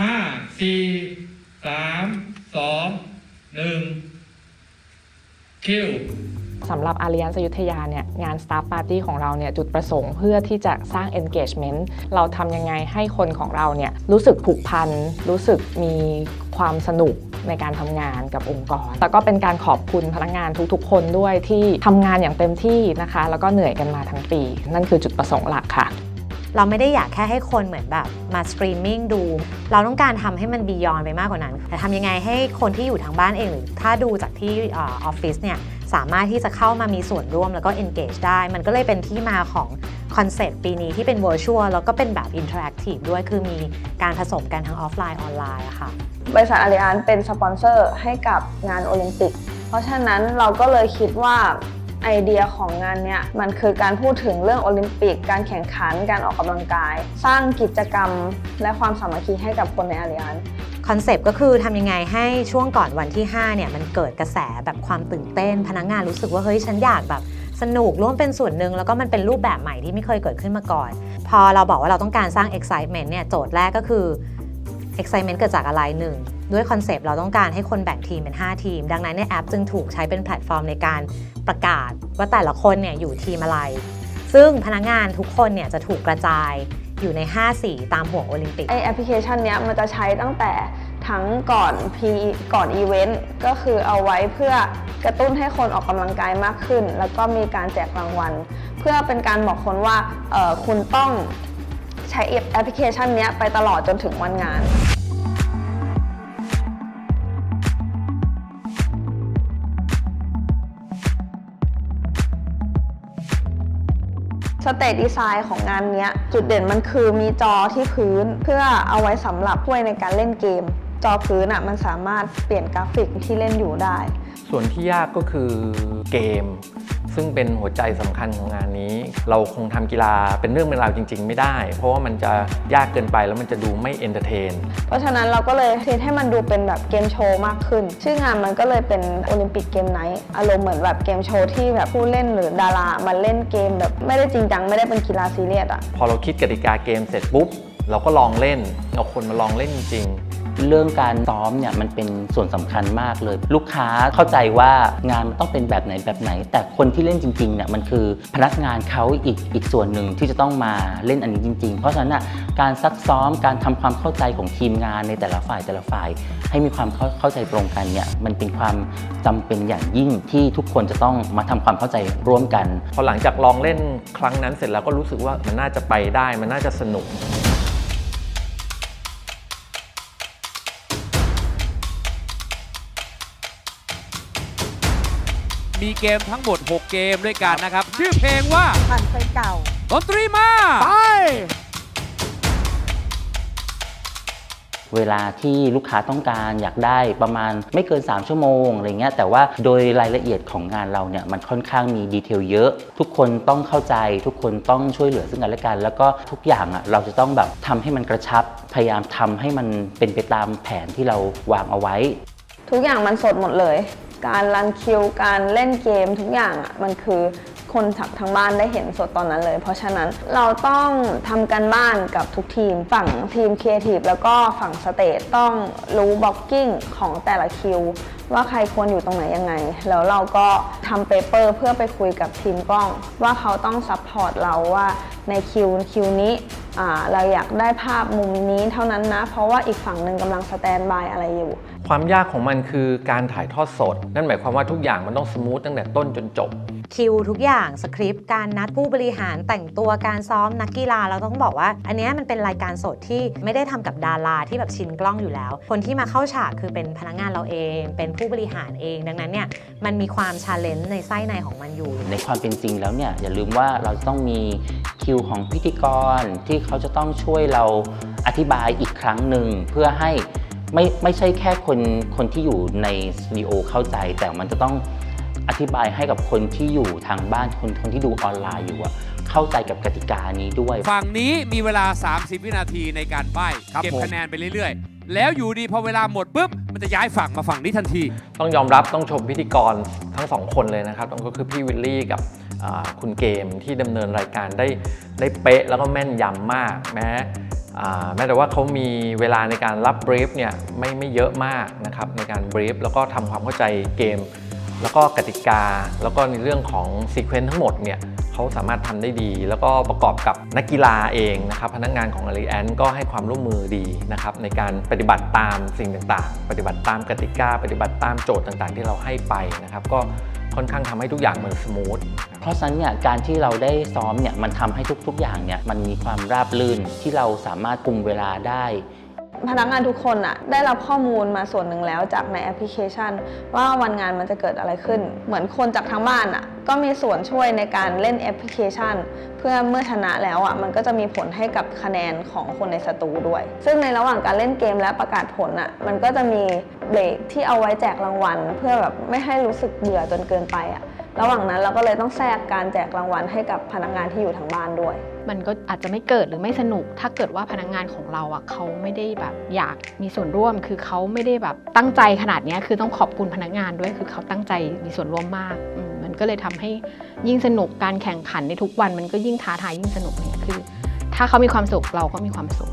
ห้าสี่สามสองหนึ่งคิวสำหรับอารียนสยุธยาเนี่ยงาน Staff Party ของเราเนี่ยจุดประสงค์เพื่อที่จะสร้าง engagement เราทำยังไงให้คนของเราเนี่ยรู้สึกผูกพัน รู้สึกมีความสนุกในการทำงานกับองค์กร แล้วก็เป็นการขอบคุณพนักงานทุกๆ คนด้วยที่ทำงานอย่างเต็มที่นะคะ แล้วก็เหนื่อยกันมาทั้งปี นั่นคือจุดประสงค์หลักค่ะ เราไม่ได้อยากแค่ให้คนเหมือนแบบมาสตรีมมิ่งดู เราต้องการทำให้มันบียอนไปมากกว่านั้น แต่ทำยังไงให้คนที่อยู่ทางบ้านเองหรือถ้าดูจากที่ออฟฟิศเนี่ยสามารถที่จะเข้ามามีส่วนร่วมแล้วก็ engage ได้ มันก็เลยเป็นที่มาของคอนเซ็ปต์ปีนี้ที่เป็น virtual แล้วก็เป็นแบบ interactive ด้วยคือมีการผสมกันทั้งออฟไลน์ออนไลน์อะค่ะบริษัทอาริอันเป็นสปอนเซอร์ให้กับงานโอลิมปิก เพราะฉะนั้นเราก็เลยคิดว่า ไอเดียของงานเนี้ยมันคือการพูดถึงเรื่องโอลิมปิก การแข่งขันการออกกำลังกาย สร้างกิจกรรม และความสามัคคีให้กับคนในอาริอันคอนเซปต์ก็คือทำยังไงให้ช่วงก่อนวันที่ 5 เนี่ย มันเกิดกระแสแบบความตื่นเต้น พนักงานรู้สึกว่า เฮ้ย ฉันอยากแบบสนุกร่วมเป็นส่วนหนึ่ง แล้วก็มันเป็นรูปแบบใหม่ที่ไม่เคยเกิดขึ้นมาก่อน พอเราบอกว่าเราต้องการสร้าง excitement เนี่ย โจทย์แรกก็คือ excitement เกิดจากอะไรหนึ่งด้วยคอนเซปต์เราต้องการให้คนแบ่งทีมเป็น 5 ทีม ดังนั้นเนี่ยแอปจึงถูกใช้เป็นแพลตฟอร์มในการ ประกาศว่าแต่ละคนเนี่ยอยู่ทีมอะไร ซึ่งพนักงานทุกคนเนี่ยจะถูกกระจายอยู่ใน 5 สีตามห่วงโอลิมปิก ไอแอปพลิเคชันเนี้ยมันจะใช้ตั้งแต่ทั้งก่อน P ก่อนอีเวนต์ก็คือเอาไว้เพื่อกระตุ้นให้คนออกกำลังกายมากขึ้น แล้วก็มีการแจกรางวัล เพื่อเป็นการบอกคนว่าคุณต้องใช้แอปพลิเคชันเนี้ยไปตลอดจนถึงวันงาน สเตจดีไซน์ของงานนี้จุดเด่นมันคือมีจอที่พื้นเพื่อเอาไว้สำหรับช่วยในการเล่นเกม จอพื้นอะมันสามารถเปลี่ยนกราฟิกที่เล่นอยู่ได้ ส่วนที่ยากก็คือเกม ซึ่งเป็นหัวใจสำคัญของงานนี้ เราคงทำกีฬาเป็นเรื่องเป็นราวจริง ๆ ไม่ได้ เพราะว่ามันจะยากเกินไปแล้วมันจะดูไม่เอนเตอร์เทน เพราะฉะนั้นเราก็เลยเทให้มันดูเป็นแบบเกมโชว์มากขึ้น ชื่องานมันก็เลยเป็นโอลิมปิกเกมไนท์อารมณ์เหมือนแบบเกมโชว์ที่แบบผู้เล่นหรือดารามาเล่นเกมแบบไม่ได้จริงจังไม่ได้เป็นกีฬาซีเรียสอะพอเราคิดกติกาเกมเสร็จปุ๊บเราก็ลองเล่นเอาคนมาลองเล่นจริง เรื่องการซ้อมเนี่ยมันเป็นส่วนสำคัญมากเลย ลูกค้าเข้าใจว่างานมันต้องเป็นแบบไหนแบบไหน แต่คนที่เล่นจริงๆเนี่ยมันคือพนักงานเขาอีกอีกส่วนหนึ่งที่จะต้องมาเล่นอันนี้จริง ๆ เพราะฉะนั้นน่ะการซักซ้อมการทำความเข้าใจของทีมงานในแต่ละฝ่ายแต่ละฝ่าย ให้มีความเข้าเข้าใจตรงกันเนี่ยมันเป็นความจำเป็นอย่างยิ่งที่ทุกคนจะต้องมาทำความเข้าใจร่วมกัน พอหลังจากลองเล่นครั้งนั้นเสร็จแล้วก็รู้สึกว่ามันน่าจะไปได้มันน่าจะสนุก มีเกมทั้งหมด 6 เกมด้วยกันนะครับ ชื่อเพลงว่าผ่านไฟเก่า ดนตรีมา ไป เวลาที่ลูกค้าต้องการอยากได้ประมาณไม่เกิน 3 ชั่วโมงอะไรเงี้ยแต่ว่าโดยรายละเอียดของงานเราเนี่ยมันค่อนข้างมีดีเทลเยอะ ทุกคนต้องเข้าใจ ทุกคนต้องช่วยเหลือซึ่งกันและกัน แล้วก็ทุกอย่างอะเราจะต้องแบบทำให้มันกระชับ พยายามทำให้มันเป็นไปตามแผนที่เราวางเอาไว้ ทุกอย่างมันสดหมดเลย การรันคิวการเล่นเกมทุกอย่างอะมันคือคนจากทางบ้านได้เห็นสดตอนนั้นเลย เพราะฉะนั้นเราต้องทำการบ้านกับทุกทีม ฝั่งทีมครีเอทีฟแล้วก็ฝั่งสเตจต้องรู้บล็อกกิ้งของแต่ละคิว ว่าใครควรอยู่ตรงไหนยังไง แล้วเราก็ทำเปเปอร์เพื่อไปคุยกับทีมกล้อง ว่าเขาต้องซัพพอร์ตเราว่าในคิวคิวนี้ เราอยากได้ภาพมุมนี้เท่านั้นนะ เพราะว่าอีกฝั่งหนึ่งกำลังสแตนบายอะไรอยู่ ความยากของมันคือการถ่ายทอดสด นั่นหมายความว่าทุกอย่างมันต้องสมูทตั้งแต่ต้นจนจบ คิวทุกอย่างสคริปต์การนัดผู้บริหารแต่งตัวการซ้อมนักกีฬาเราต้องบอกว่า อันนี้มันเป็นรายการสดที่ไม่ได้ทำกับดาราที่แบบชินกล้องอยู่แล้ว คนที่มาเข้าฉากคือเป็นพนักงานเราเอง เป็นผู้บริหารเอง ดังนั้นเนี่ยมันมีความชาเลนจ์ในไส้ในของมันอยู่ ในความเป็นจริงแล้วเนี่ยอย่าลืมว่าเราจะต้องมีคิวของพิธีกรที่เขาจะต้องช่วยเราอธิบายอีกครั้งหนึ่งเพื่อให้ไม่ไม่ใช่แค่คนคนที่อยู่ในสตูดิโอเข้าใจ แต่มันจะต้อง อธิบายให้กับคนที่อยู่ทางบ้านคนคนที่ดูออนไลน์อยู่อะเข้าใจกับกติกานี้ด้วย ฝั่งนี้มีเวลา 30 วินาทีในการใบ้เก็บคะแนนไปเรื่อยๆ แล้วอยู่ดีพอเวลาหมดปุ๊บ มันจะย้ายฝั่งมาฝั่งนี้ทันที ต้องยอมรับต้องชมพิธีกรทั้งสองคนเลยนะครับก็คือพี่วิลลี่กับอ่าคุณเกมที่ดำเนินรายการได้ได้เป๊ะแล้วก็แม่นยำมากแม้อ่าแม้แต่ว่าเขามีเวลาในการรับบรีฟเนี่ยไม่ไม่เยอะมากนะครับในการบรีฟแล้วก็ทำความเข้าใจเกม แล้วก็กติกา แล้วก็ในเรื่องของซีเควนต์ทั้งหมดเนี่ยเขาสามารถทำได้ดี แล้วก็ประกอบกับนักกีฬาเองนะครับ พนักงานของ a l l i a n ก็ให้ความร่วมมือดีนะครับในการปฏิบัติตามสิ่งต่างๆ ปฏิบัติตามกติกา ปฏิบัติตามโจทย์ต่างๆ ที่เราให้ไปนะครับ ก็ค่อนข้างทำให้ทุกอย่างมันสมูท เพราะฉะนั้นเนี่ยการที่เราได้ซ้อมเนี่ยมันทำให้ทุกๆอย่างเนี่ยมันมีความราบรื่นที่เราสามารถคุมเวลาได้ พนักงานทุกคนอะได้รับข้อมูลมาส่วนหนึ่งแล้วจากในแอปพลิเคชัน ว่าวันงานมันจะเกิดอะไรขึ้น เหมือนคนจากทางบ้านอะก็มีส่วนช่วยในการเล่นแอปพลิเคชัน เพื่อเมื่อชนะแล้วอะมันก็จะมีผลให้กับคะแนนของคนในสตูด้วย ซึ่งในระหว่างการเล่นเกมและประกาศผลอะมันก็จะมีเบรกที่เอาไว้แจกรางวัล เพื่อแบบไม่ให้รู้สึกเบื่อจนเกินไปอะ ระหว่างนั้นเราก็เลยต้องแทรกการแจกรางวัลให้กับพนักงานที่อยู่ทางบ้านด้วย มันก็อาจจะไม่เกิดหรือไม่สนุก ถ้าเกิดว่าพนักงานของเราอะเขาไม่ได้แบบอยากมีส่วนร่วม คือเขาไม่ได้แบบตั้งใจขนาดนี้คือต้องขอบคุณพนักงานด้วยคือเขาตั้งใจมีส่วนร่วมมากมมันก็เลยทำให้ยิ่งสนุกการแข่งขันในทุกวัน มันก็ยิ่งท้าทายยิ่งสนุกเนี่ยคือ ถ้าเขามีความสุขเราก็มีความสุข